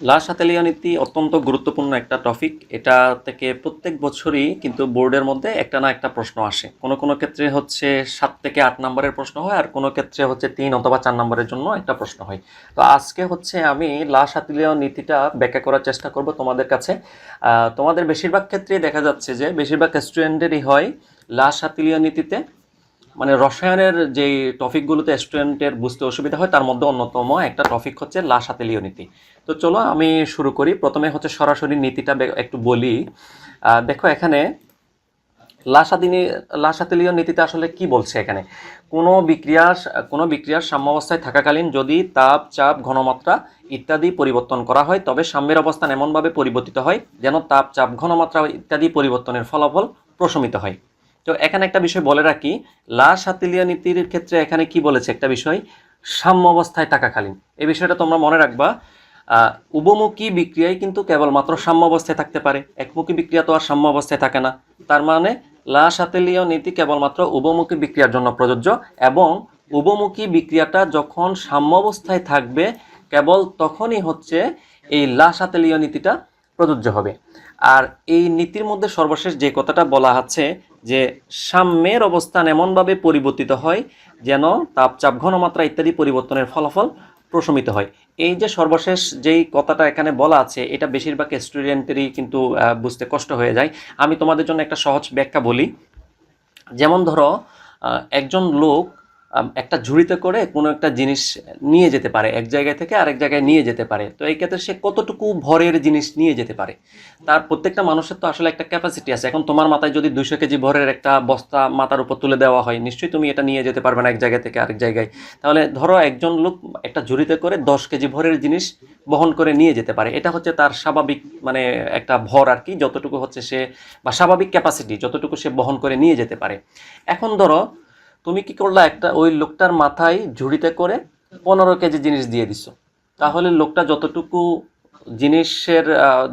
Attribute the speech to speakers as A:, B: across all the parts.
A: লাশ হাতেলিয়া নীতি অত্যন্ত গুরুত্বপূর্ণ একটা টপিক এটা থেকে প্রত্যেক বছরই কিন্তু বোর্ডের মধ্যে একটা না একটা প্রশ্ন আসে। কোনো কোনো ক্ষেত্রে হচ্ছে সাত থেকে আট নম্বরের প্রশ্ন হয়, আর কোনো ক্ষেত্রে হচ্ছে তিন অথবা চার নম্বরের জন্য একটা প্রশ্ন হয়। তো আজকে হচ্ছে আমি লাশ হাতেলিয়া নীতিটা ব্যাখ্যা করার চেষ্টা করব তোমাদের কাছে। তোমাদের বেশিরভাগ ক্ষেত্রেই দেখা যাচ্ছে যে বেশিরভাগ স্টুডেন্টেরই হয় লাশ হাতিলিয়া নীতিতে মানে রসায়নের যে টপিকগুলোতে স্টুডেন্টের বুঝতে অসুবিধা হয়, তার মধ্যে অন্যতম একটা টপিক হচ্ছে লাশাতেলীয় নীতি। তো চলো আমি শুরু করি। প্রথমে হচ্ছে সরাসরি নীতিটা একটু বলি। দেখো এখানে লাশাদিনী লাশাতেলীয় নীতিতে আসলে কি বলছে এখানে? কোনো বিক্রিয়ার কোনো বিক্রিয়ার সাম্যাবস্থায় থাকাকালীন যদি তাপ, চাপ, ঘনমাত্রা ইত্যাদি পরিবর্তন করা হয়, তবে সাম্যের অবস্থান এমনভাবে পরিবর্তিত হয় যেন তাপ, চাপ, ঘনমাত্রা ইত্যাদি পরিবর্তনের ফলাফল প্রশমিত হয়। তো এখানে একটা বিষয় বলে রাখি লাশ হাতিলিয়া নীতির ক্ষেত্রে এখানে কি বলেছে একটা বিষয়? সাম্য অবস্থায় থাকাকালীন এই বিষয়টা তোমরা মনে রাখবা আহ, উভমুখী বিক্রিয়ায় কিন্তু কেবলমাত্র সাম্য অবস্থায় থাকতে পারে। একমুখী বিক্রিয়া তো আর সাম্য অবস্থায় থাকে না। তার মানে লাশ হাতেলীয় নীতি কেবলমাত্র উভমুখী বিক্রিয়ার জন্য প্রযোজ্য এবং উভমুখী বিক্রিয়াটা যখন সাম্য অবস্থায় থাকবে কেবল তখনই হচ্ছে এই লাশ হাতেলীয় নীতিটা প্রযোজ্য হবে। আর এই নীতির মধ্যে সর্বশেষ যে কথাটা বলা আছে যে সাম্যের অবস্থান এমনভাবে পরিবর্তিত হয় যেন তাপচাপ ঘনমাত্রা ইত্যাদি পরিবর্তনের ফলাফল প্রশমিত হয়। এই যে সর্বশেষ যেই কথাটা এখানে বলা আছে, এটা বেশিরভাগ স্টুডেন্টেরই কিন্তু বুঝতে কষ্ট হয়ে যায়। আমি তোমাদের জন্য একটা সহজ ব্যাখ্যা বলি। যেমন ধরো একজন লোক একটা ঝুড়িতে করে কোনো একটা জিনিস নিয়ে যেতে পারে, এক জায়গায় থেকে আরেক জায়গায় নিয়ে যেতে পারে। তো এই ক্ষেত্রে সে কতটুকু ভরের জিনিস নিয়ে যেতে পারে? তার প্রত্যেকটা মানুষের তো আসলে একটা ক্যাপাসিটি আছে। এখন তোমার মাথায় যদি দুইশো কেজি ভরের একটা বস্তা মাথার উপর তুলে দেওয়া হয়, নিশ্চয়ই তুমি এটা নিয়ে যেতে পারবে না এক জায়গা থেকে আরেক জায়গায়। তাহলে ধরো একজন লোক একটা ঝুড়িতে করে দশ কেজি ভরের জিনিস বহন করে নিয়ে যেতে পারে। এটা হচ্ছে তার স্বাভাবিক মানে একটা ভর আর কি, যতটুকু হচ্ছে সে, বা স্বাভাবিক ক্যাপাসিটি যতটুকু সে বহন করে নিয়ে যেতে পারে। এখন ধরো তুমি কি করলা একটা ওই লোকটার মাথায় ঝুড়িতে করে পনেরো কেজি জিনিস দিয়ে দিছো? তাহলে লোকটা যতটুকু জিনিসের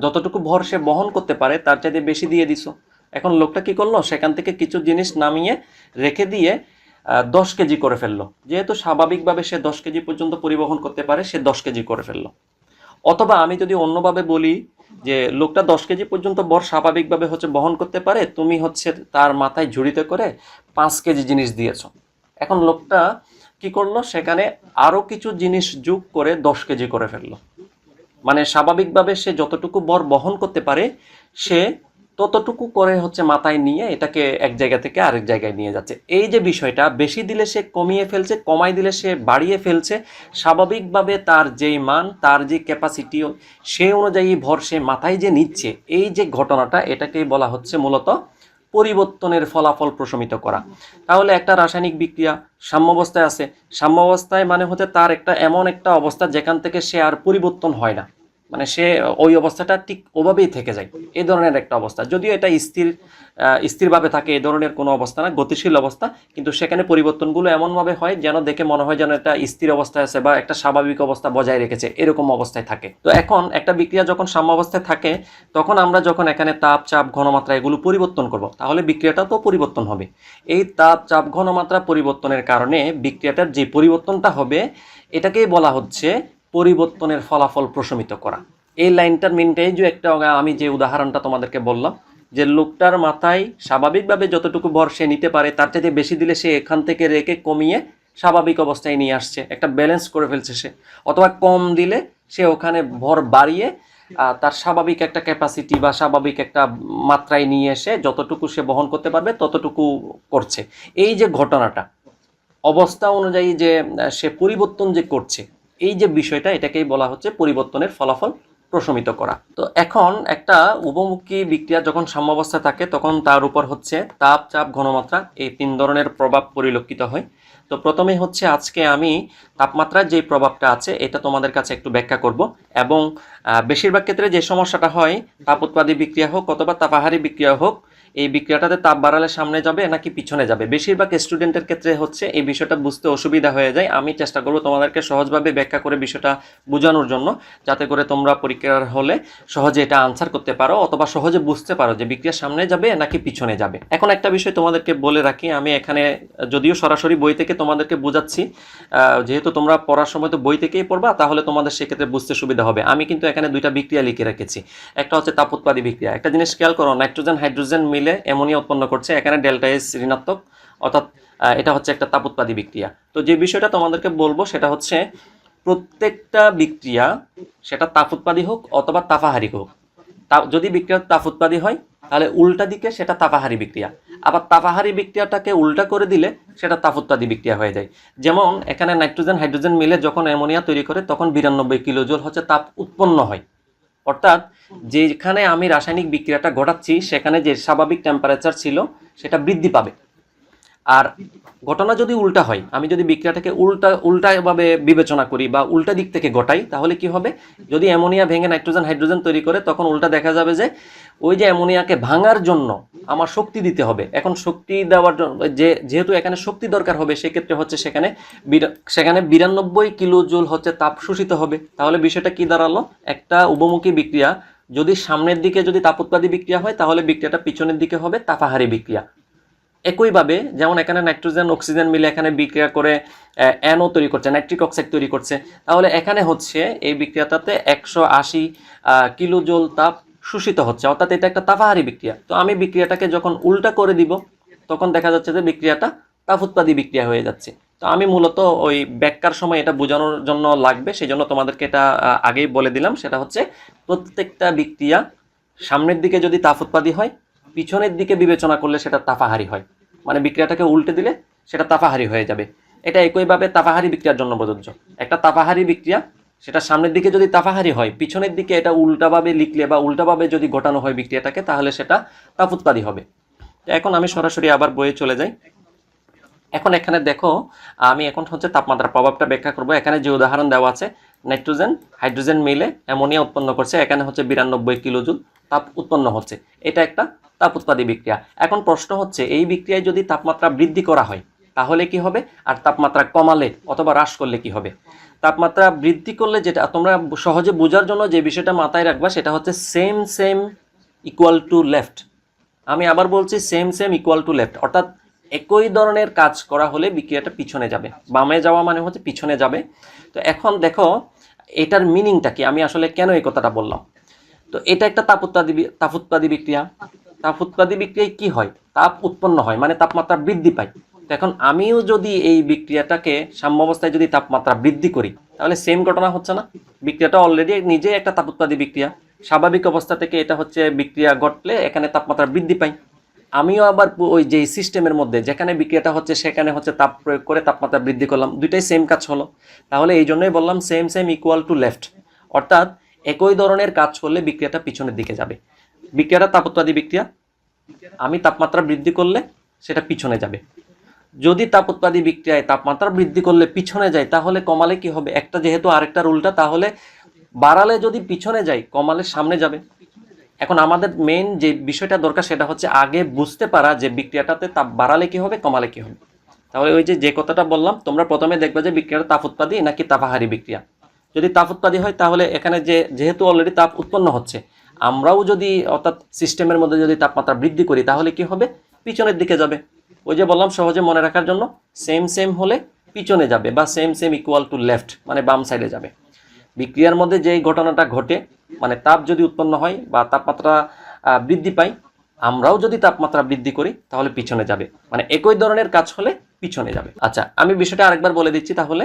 A: যতটুকু ভর সে বহন করতে পারে, তার চাইতে বেশি দিয়ে দিছো। এখন লোকটা কি করল? সেখান থেকে কিছু জিনিস নামিয়ে রেখে দিয়ে দশ কেজি করে ফেলল। যেহেতু স্বাভাবিকভাবে সে দশ কেজি পর্যন্ত পরিবহন করতে পারে, সে দশ কেজি করে ফেলল। অথবা আমি যদি অন্যভাবে বলি যে লোকটা দশ কেজি পর্যন্ত বর স্বাভাবিকভাবে হচ্ছে বহন করতে পারে, তুমি হচ্ছে তার মাথায় ঝুড়িতে করে পাঁচ কেজি জিনিস দিয়েছ। এখন লোকটা কি করল? সেখানে আরও কিছু জিনিস যোগ করে দশ কেজি করে ফেলল। মানে স্বাভাবিকভাবে সে যতটুকু বর বহন করতে পারে, সে ততটুকু করে হচ্ছে মাথায় নিয়ে এটাকে এক জায়গা থেকে আরেক জায়গায় নিয়ে যাচ্ছে। এই যে বিষয়টা, বেশি দিলে সে কমিয়ে ফেলছে কমাই দিলে সে বাড়িয়ে ফেলছে, স্বাভাবিকভাবে তার যেই মান, তার যে ক্যাপাসিটি সে অনুযায়ী ভর সে মাথায় যে নিচ্ছে, এই যে ঘটনাটা, এটাকেই বলা হচ্ছে মূলত পরিবর্তনের ফলাফল প্রশমিত করা। তাহলে একটা রাসায়নিক বিক্রিয়া সাম্যাবস্থায় আছে। সাম্যাবস্থায় মানে হচ্ছে তার একটা এমন একটা অবস্থা যেখান থেকে সে আর পরিবর্তন হয় না। মানে সে, ওই অবস্থাটা ঠিক ওভাবেই থেকে যায়। এই ধরনের একটা অবস্থা। যদিও এটা স্থির স্থিরভাবে থাকে এই ধরনের কোনো অবস্থা না, গতিশীল অবস্থা, কিন্তু সেখানে পরিবর্তনগুলো এমনভাবে হয় যেন দেখে মনে হয় যেন এটা স্থির অবস্থায় আছে বা একটা স্বাভাবিক অবস্থা বজায় রেখেছে, এরকম অবস্থায় থাকে। তো এখন একটা বিক্রিয়া যখন সাম্যাবস্থায় থাকে, তখন আমরা যখন এখানে তাপ, চাপ, ঘনমাত্রা এগুলো পরিবর্তন করব, তাহলে বিক্রিয়াটা তো পরিবর্তন হবে। এই তাপ, চাপ, ঘনমাত্রা পরিবর্তনের কারণে বিক্রিয়াটার যে পরিবর্তনটা হবে, এটাকেই বলা হচ্ছে পরিবর্তনের ফলাফল প্রশমিত করা। এই লাইনটার মিনটাই যে একটা আমি যে উদাহরণটা তোমাদেরকে বললাম, যে লোকটার মাথায় স্বাভাবিকভাবে যতটুকু ভর সে নিতে পারে, তার চাইতে বেশি দিলে সে এখান থেকে রেখে কমিয়ে স্বাভাবিক অবস্থায় নিয়ে আসছে। একটা ব্যালেন্স করে ফেলছে সে। অথবা কম দিলে সে ওখানে ভর বাড়িয়ে তার স্বাভাবিক একটা ক্যাপাসিটি বা স্বাভাবিক একটা মাত্রায় নিয়ে এসে যতটুকু সে বহন করতে পারবে, ততটুকু করছে। এই যে ঘটনাটা, অবস্থা অনুযায়ী যে, সে পরিবর্তন যে করছে এই যে বিষয়টা, এটাকেই বলা হচ্ছে পরিবর্তনের ফলাফল প্রশমিত করা। তো এখন একটা উপমুখী বিক্রিয়া যখন সাম্যাবস্থায় থাকে, তখন তার উপর হচ্ছে তাপ, চাপ, ঘনমাত্রা এই তিন ধরনের প্রভাব পরিলক্ষিত হয়। তো প্রথমে হচ্ছে আজকে আমি তাপমাত্রার যে প্রভাবটা আছে, এটা তোমাদের কাছে একটু ব্যাখ্যা করব এবং বেশিরভাগ ক্ষেত্রে যে সমস্যাটা হয়, তাপ উৎপাদী বিক্রিয়া হোক অথবা তাপাহারী বিক্রিয়া হোক এই বিক্রিয়াটাতে তাপ বাড়ালে সামনে যাবে নাকি পিছনে যাবে? বেশিরভাগ স্টুডেন্টের ক্ষেত্রে হচ্ছে এই বিষয়টা বুঝতে অসুবিধা হয়ে যায়। আমি চেষ্টা করব তোমাদেরকে সহজভাবে ব্যাখ্যা করে বিষয়টা বোঝানোর জন্য, যাতে করে তোমরা পরীক্ষার হলে সহজে এটা আনসার করতে পারো অথবা সহজে বুঝতে পারো যে বিক্রিয়া সামনে যাবে নাকি পিছনে যাবে। এখন একটা বিষয় তোমাদেরকে বলে রাখি, আমি এখানে যদিও সরাসরি বই থেকে তোমাদেরকে বোঝাচ্ছি যেহেতু তোমরা পড়ার সময় তো বই থেকেই পড়বা, তাহলে তোমাদের সেক্ষেত্রে বুঝতে সুবিধা হবে। আমি কিন্তু এখানে দুইটা বিক্রিয়া লিখে রেখেছি। একটা হচ্ছে তাপ উৎপাদী বিক্রিয়া। একটা জিনিস খেয়াল করো, নাইট্রোজেন, হাইড্রোজেন মিলে অ্যামোনিয়া উৎপন্ন করছে, এখানে ডেল্টা এস ঋণাত্মক, অর্থাৎ এটা হচ্ছে একটা তাপ উৎপাদী বিক্রিয়া। তো যে বিষয়টা তোমাদেরকে বলব সেটা হচ্ছে প্রত্যেকটা বিক্রিয়া সেটা তাপ উৎপাদী হোক অথবা তাপাহারি হোক। যদি বিক্রিয়া তাপ উৎপাদী হয়, তাহলে উল্টা দিকে সেটা তাপাহারি বিক্রিয়া। আবার তাপাহারি বিক্রিয়াটাকে উল্টা করে দিলে সেটা তাপ উৎপাদী বিক্রিয়া হয়ে যায়। যেমন, এখানে নাইট্রোজেন, হাইড্রোজেন মিলে যখন অ্যামোনিয়া তৈরি করে, তখন বিরানব্বই কিলোজোল হচ্ছে তাপ উৎপন্ন হয়। অর্থাৎ যেখানে আমি রাসায়নিক বিক্রিয়াটা ঘটাচ্ছি সেখানে যে স্বাভাবিক টেম্পারেচার ছিল সেটা বৃদ্ধি পাবে। আর ঘটনা যদি উল্টা হয়, আমি যদি বিক্রিয়াটাকে উল্টা, উল্টাভাবে বিবেচনা করি বা উল্টা দিক থেকে ঘটাই, তাহলে কি হবে? যদি অ্যামোনিয়া ভেঙে নাইট্রোজেন, হাইড্রোজেন তৈরি করে, তখন উল্টা দেখা যাবে যে ওই যে অ্যামোনিয়াকে ভাঙার জন্য আমার শক্তি দিতে হবে। এখন শক্তি দেওয়ার জন্য যে, যেহেতু এখানে শক্তি দরকার হবে, সেক্ষেত্রে হচ্ছে সেখানে সেখানে বিরানব্বই কিলো জুল হচ্ছে তাপ শোষিত হবে। তাহলে বিষয়টা কি দাঁড়াল? একটা উপমুখী বিক্রিয়া, যদি সামনের দিকে যদি তাপ উৎপাদী বিক্রিয়া হয়, তাহলে বিক্রিয়াটা পিছনের দিকে হবে, তাপাহারি বিক্রিয়া। একইভাবে যেমন এখানে নাইট্রোজেন, অক্সিজেন মিলে এখানে বিক্রিয়া করে অ্যানো তৈরি করছে, নাইট্রিক অক্সাইড তৈরি করছে। তাহলে এখানে হচ্ছে এই বিক্রিয়াটাতে একশো আশি কিলোজোল তাপ শোষিত হচ্ছে। অর্থাৎ এটা একটা তাপাহারি বিক্রিয়া। তো আমি বিক্রিয়াটাকে যখন উল্টা করে দিব, তখন দেখা যাচ্ছে যে বিক্রিয়াটা তাপ উৎপাদী বিক্রিয়া হয়ে যাচ্ছে। তো আমি মূলত ওই ব্যাখ্যার সময় এটা বোঝানোর জন্য লাগবে সেই জন্য তোমাদেরকে এটা আগেই বলে দিলাম। সেটা হচ্ছে প্রত্যেকটা বিক্রিয়া সামনের দিকে যদি তাপ উৎপাদী হয়, পিছনের দিকে বিবেচনা করলে সেটা তাপাহারি হয়। মানে বিক্রিয়াটাকে উল্টে দিলে সেটা তাপাহারি হয়ে যাবে। এটা একইভাবে তাপাহারি বিক্রিয়ার জন্য প্রযোজ্য। একটা তাপাহারি বিক্রিয়া, সেটা সামনের দিকে যদি তাপাহারি হয়, পিছনের দিকে এটা উল্টাভাবে লিখলে বা উল্টাভাবে যদি ঘটানো হয় বিক্রিয়াটাকে, তাহলে সেটা উৎপাদী হবে। এখন আমি সরাসরি আবার বইয়ে চলে যাই। এখন এখানে দেখো, আমি এখন হচ্ছে তাপমাত্রার প্রভাবটা ব্যাখ্যা করব। এখানে যে উদাহরণ দেওয়া আছে নাইট্রোজেন, হাইড্রোজেন মিলে অ্যামোনিয়া উৎপন্ন করছে, এখানে হচ্ছে বিরানব্বই কিলোজুল তাপ উৎপন্ন হচ্ছে। এটা একটা তাপ উৎপাদী বিক্রিয়া। এখন প্রশ্ন হচ্ছে, এই বিক্রিয়ায় যদি তাপমাত্রা বৃদ্ধি করা হয়, তাহলে কি হবে? আর তাপমাত্রা কমালে অথবা হ্রাস করলে কি হবে? তাপমাত্রা বৃদ্ধি করলে যেটা, তোমরা সহজে বোঝার জন্য যে বিষয়টা মাথায় রাখবা, সেটা হচ্ছে same same equal to left আমি আবার বলছি same same equal to left অর্থাৎ একই ধরনের কাজ করা হলে বিক্রিয়াটা পিছনে যাবে। বামে যাওয়া মানে হচ্ছে পিছনে যাবে। তো এখন দেখো এটার মিনিংটা কি? আমি আসলে কেন এই কথাটা বললাম? তো এটা একটা তাপ উৎপাদী তাপ উৎপাদী বিক্রিয়া। তাপ উৎপাদী বিক্রিয়ায় কি হয়? তাপ উৎপন্ন হয় মানে তাপমাত্রা বৃদ্ধি পায়। এখন আমিও যদি এই বিক্রিয়াটাকে সাম্য অবস্থায় যদি তাপমাত্রা বৃদ্ধি করি, তাহলে সেম ঘটনা হচ্ছে না? বিক্রিয়াটা অলরেডি নিজেই একটা তাপ উৎপাদী বিক্রিয়া। স্বাভাবিক অবস্থা থেকে এটা হচ্ছে বিক্রিয়া ঘটলে এখানে তাপমাত্রা বৃদ্ধি পায়। আমিও আবার ওই যে সিস্টেমের মধ্যে, যেখানে বিক্রিয়াটা হচ্ছে সেখানে হচ্ছে তাপ প্রয়োগ করে তাপমাত্রা বৃদ্ধি করলাম। দুইটাই সেম কাজ হলো। তাহলে এই জন্যই বললাম same same equal to left অর্থাৎ একই ধরনের কাজ করলে বিক্রিয়াটা পিছনের দিকে যাবে। বিক্রিয়াটা তাপোৎপাদী বিক্রিয়া। আমি তাপমাত্রা বৃদ্ধি করলে সেটা পিছনে যাবে। যদি তাপ উৎপাদী বিক্রিয়ায় তাপমাত্রা বৃদ্ধি করলে পিছনে যায়, তাহলে কমালে কি হবে? একটা যেহেতু আরেকটার উল্টা, তাহলে বাড়ালে যদি পিছনে যায়, কমালে সামনে যাবে। এখন আমাদের মেইন যে বিষয়টা দরকার সেটা হচ্ছে আগে বুঝতে পারা যে বিক্রিয়াটাতে তাপ বাড়ালে কি হবে, কমালে কি হবে। তাহলে ওই যে যে কথাটা বললাম, তোমরা প্রথমে দেখবে যে বিক্রিয়াটা তাপ উৎপাদী নাকি তাপাহারি বিক্রিয়া। যদি তাপ উৎপাদী হয়, তাহলে এখানে যে, যেহেতু অলরেডি তাপ উৎপন্ন হচ্ছে, আমরাও যদি, অর্থাৎ সিস্টেমের মধ্যে যদি তাপমাত্রা বৃদ্ধি করি, তাহলে কি হবে? পিছনের দিকে যাবে। ওই যে বললাম, সহজে মনে রাখার জন্য সেম সেম হলে পিছনে যাবে বা same same equal to left মানে বাম সাইডে যাবে। বিক্রিয়ার মধ্যে যেই ঘটনাটা ঘটে মানে তাপ যদি উৎপন্ন হয় বা তাপমাত্রা বৃদ্ধি পায়, আমরাও যদি তাপমাত্রা বৃদ্ধি করি, তাহলে পিছনে যাবে। মানে একই ধরনের কাজ হলে পিছনে যাবে। আচ্ছা আমি বিষয়টা আরেকবার বলে দিচ্ছি, তাহলে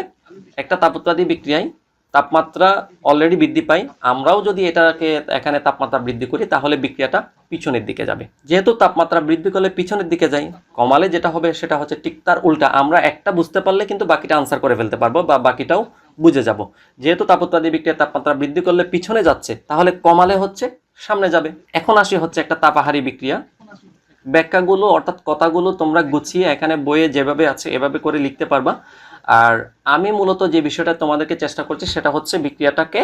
A: একটা তাপোৎপাদী বিক্রিয়ায় তাপমাত্রা অলরেডি বৃদ্ধি পাই আমরাও যদি এটাকে এখানে তাপমাত্রা বৃদ্ধি করি, তাহলে বিক্রিয়াটা পিছনের দিকে যাবে। যেহেতু তাপমাত্রা বৃদ্ধি করলে পিছনের দিকে যাই, কমালে যেটা হবে সেটা হচ্ছে ঠিক তার উল্টা। আমরা একটা বুঝতে পারলে কিন্তু বাকিটা আনসার করে ফেলতে পারব বা বাকিটাও বুঝে যাব। যেহেতু তাপোৎপাদী বিক্রিয়ার তাপমাত্রা বৃদ্ধি করলে পিছনে যাচ্ছে, তাহলে কমালে হচ্ছে, সামনে যাবে। এখন আসি হচ্ছে একটা তাপাহারি বিক্রিয়া। ব্যাখ্যাগুলো অর্থাৎ কথাগুলো তোমরা গুছিয়ে এখানে বইয়ে যেভাবে আছে, এভাবে করে লিখতে পারবা। আর আমি মূলত যে বিষয়টা তোমাদেরকে চেষ্টা করছি, সেটা হচ্ছে বিক্রিয়াটাকে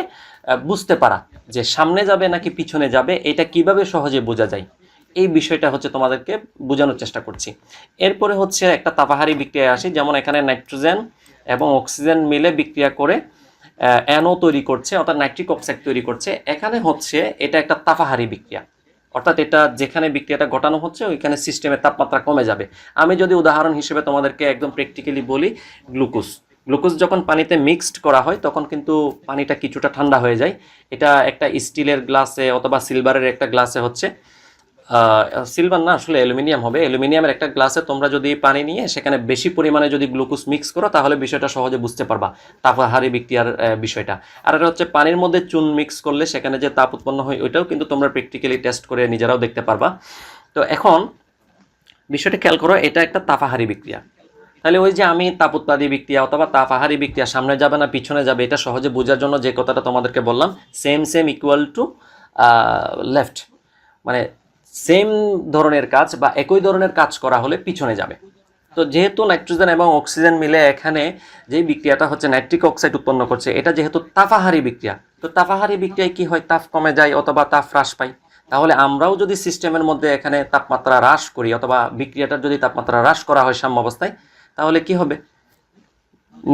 A: বুঝতে পারা যে সামনে যাবে নাকি পিছনে যাবে, এটা কীভাবে সহজে বোঝা যায়। এই বিষয়টা হচ্ছে তোমাদেরকে বোঝানোর চেষ্টা করছি। এরপরে হচ্ছে একটা তাপাহারি বিক্রিয়া আসি, যেমন এখানে নাইট্রোজেন এবং অক্সিজেন মিলে বিক্রিয়া করে অ্যানো তৈরি করছে, অর্থাৎ নাইট্রিক অক্সাইড তৈরি করছে। এখানে হচ্ছে এটা একটা তাপাহারি বিক্রিয়া। অর্থাৎ এটা যেখানে বিক্রিয়াটা ঘটানো হচ্ছে, ওইখানে সিস্টেমের তাপমাত্রা কমে যাবে। আমি যদি উদাহরণ হিসেবে তোমাদেরকে একদম প্র্যাকটিক্যালি বলি, গ্লুকোজ। গ্লুকোজ যখন পানিতে মিক্সড করা হয়, তখন কিন্তু পানিটা কিছুটা ঠান্ডা হয়ে যায়। এটা একটা স্টিলের গ্লাসে অথবা সিলভারের একটা গ্লাসে হচ্ছে। সিলভার না, আসলে অ্যালুমিনিয়াম হবে। অ্যালুমিনিয়ামের একটা গ্লাসে তোমরা যদি পানি নিয়ে সেখানে বেশি পরিমাণে যদি গ্লুকোজ মিক্স করো, তাহলে বিষয়টা সহজে বুঝতে পারবা তাপহারি বিক্রিয়ার বিষয়টা। আর এটা হচ্ছে পানির মধ্যে চুন মিক্স করলে সেখানে যে তাপ উৎপন্ন হয়, ওইটাও কিন্তু তোমরা প্র্যাকটিক্যালি টেস্ট করে নিজেরাও দেখতে পারবা। তো এখন বিষয়টা খেয়াল করো, এটা একটা তাপাহারি বিক্রিয়া। তাহলে ওই যে আমি তাপ উৎপাদী বিক্রিয়া অথবা তাপাহারি বিক্রিয়া, সামনে যাবে না, পিছনে যাবে, এটা সহজে বোঝার জন্য যে কথাটা তোমাদেরকে বললাম same same equal to left মানে সেম ধরনের কাজ বা একই ধরনের কাজ করা হলে পিছনে যাবে। তো যেহেতু নাইট্রোজেন এবং অক্সিজেন মিলে এখানে যে বিক্রিয়াটা হচ্ছে নাইট্রিক অক্সাইড উৎপন্ন করছে, এটা যেহেতু তাপাহারি বিক্রিয়া, তো তাপাহারি বিক্রিয়ায় কি হয়? তাপ কমে যায় অথবা তাপ হ্রাস পায়। তাহলে আমরাও যদি সিস্টেমের মধ্যে এখানে তাপমাত্রা হ্রাস করি অথবা বিক্রিয়াটার যদি তাপমাত্রা হ্রাস করা হয় সাম্য অবস্থায়, তাহলে কি হবে?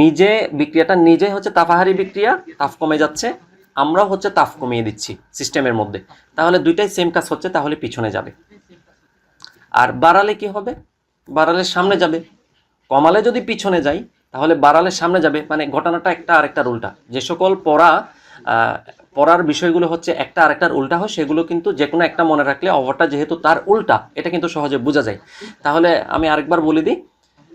A: নিজে বিক্রিয়াটা নিজে হচ্ছে তাপাহারি বিক্রিয়া, তাপ কমে যাচ্ছে আমরাও হচ্ছে তাপ কমিয়ে দিচ্ছি সিস্টেমের মধ্যে। তাহলে দুইটাই সেম কাজ হচ্ছে, তাহলে পিছনে যাবে। আর বাড়ালে কি হবে? বাড়ালে সামনে যাবে। কমালে যদি পিছনে যাই, তাহলে বাড়ালে সামনে যাবে। মানে ঘটনাটা একটা আরেকটার উল্টা। যে সকল পড়া পড়ার বিষয়গুলো হচ্ছে একটা আরেকটার উল্টা হয়, সেগুলো কিন্তু যে কোনো একটা মনে রাখলে অপরটা যেহেতু তার উল্টা, এটা কিন্তু সহজে বোঝা যায়। তাহলে আমি আরেকবার বলে দিই,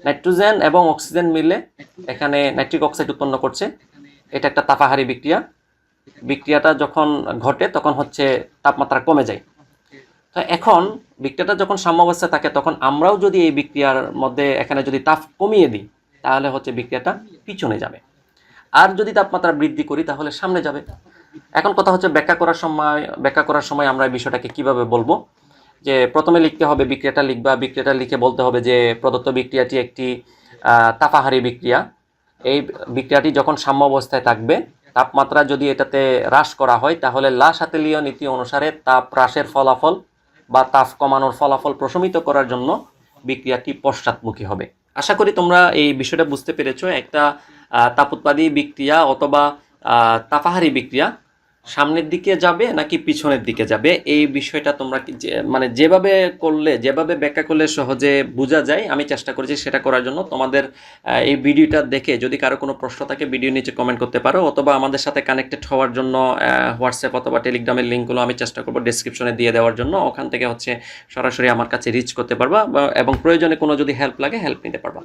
A: নাইট্রোজেন এবং অক্সিজেন মিলে এখানে নাইট্রিক অক্সাইড উৎপন্ন করছে। এটা একটা তাপাহারি বিক্রিয়া। বিক্রিয়াটা যখন ঘটে, তখন হচ্ছে তাপমাত্রা কমে যায়। তো এখন বিক্রিয়াটা যখন সাম্যাবস্থায় থাকে তখন আমরাও যদি এই বিক্রিয়ার মধ্যে এখানে যদি তাপ কমিয়ে দিই, তাহলে হচ্ছে বিক্রিয়াটা পিছনে যাবে। আর যদি তাপমাত্রা বৃদ্ধি করি, তাহলে সামনে যাবে। এখন কথা হচ্ছে ব্যাখ্যা করার সময়, ব্যাখ্যা করার সময় আমরা এই বিষয়টাকে কীভাবে বলব? যে প্রথমে লিখতে হবে বিক্রিয়াটা লিখবা, বিক্রিয়াটা লিখে বলতে হবে যে প্রদত্ত বিক্রিয়াটি একটি তাপাহারি বিক্রিয়া। এই বিক্রিয়াটি যখন সাম্য অবস্থায় থাকবে তাপমাত্রা যদি এটাতে হ্রাস করা হয়, তাহলে লাশাতেলীয় নীতি অনুসারে তাপ হ্রাসের ফলাফল বা তাপ কমানোর ফলাফল প্রশমিত করার জন্য বিক্রিয়াটি পশ্চাৎমুখী হবে। আশা করি তোমরা এই বিষয়টা বুঝতে পেরেছ। একটা তাপ তাপোৎপাদী বিক্রিয়া অথবা তাপাহারি বিক্রিয়া সামনের দিকে যাবে নাকি পিছনের দিকে যাবে? এই বিষয়টা তোমরা মানে যেভাবে করলে, যেভাবে ব্যাখ্যা করলে সহজে বোঝা যায়, আমি চেষ্টা করেছি সেটা করার জন্য। তোমাদের এই ভিডিওটা দেখে যদি কারও কোনো প্রশ্ন থাকে ভিডিও নিচে কমেন্ট করতে পারো, অথবা আমাদের সাথে কানেক্টেড হওয়ার জন্য হোয়াটসঅ্যাপ অথবা টেলিগ্রামের লিঙ্কগুলো আমি চেষ্টা করব ডিসক্রিপশনে দিয়ে দেওয়ার জন্য। ওখান থেকে হচ্ছে সরাসরি আমার কাছে রিচ করতে পারবা এবং প্রয়োজনে কোনো যদি হেল্প লাগে হেল্প নিতে পারবা।